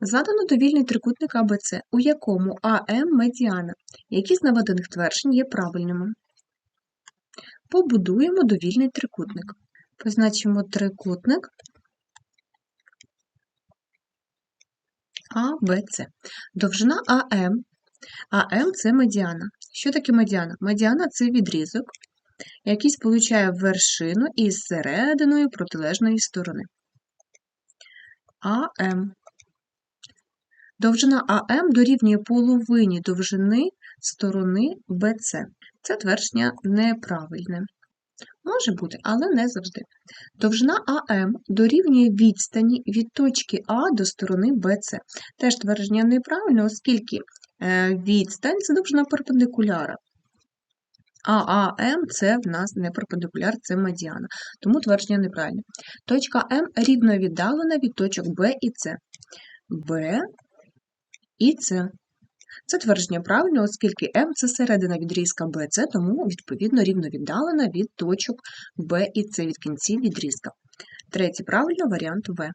Задано довільний трикутник АБЦ, у якому АМ медіана. Які з наведених тверджень є правильними? Побудуємо довільний трикутник. Позначимо трикутник АБЦ. Довжина АМ. АМ це медіана. Що таке медіана? Медіана це відрізок, який сполучає вершину із серединою протилежної сторони. АМ. Довжина АМ дорівнює половині довжини сторони БЦ. Це твердження неправильне. Може бути, але не завжди. Довжина АМ дорівнює відстані від точки А до сторони БЦ. Теж твердження неправильне, оскільки е, відстань це довжина перпендикуляра. А АМ це в нас не перпендикуляр, це медіана. Тому твердження неправильне. Точка М рівно віддалена від точок Б і С. Б і С. Це твердження правильне, оскільки М це середина відрізка BC, тому, відповідно, рівно віддалена від точок Б і С від кінців відрізка. Третє правильно варіант В.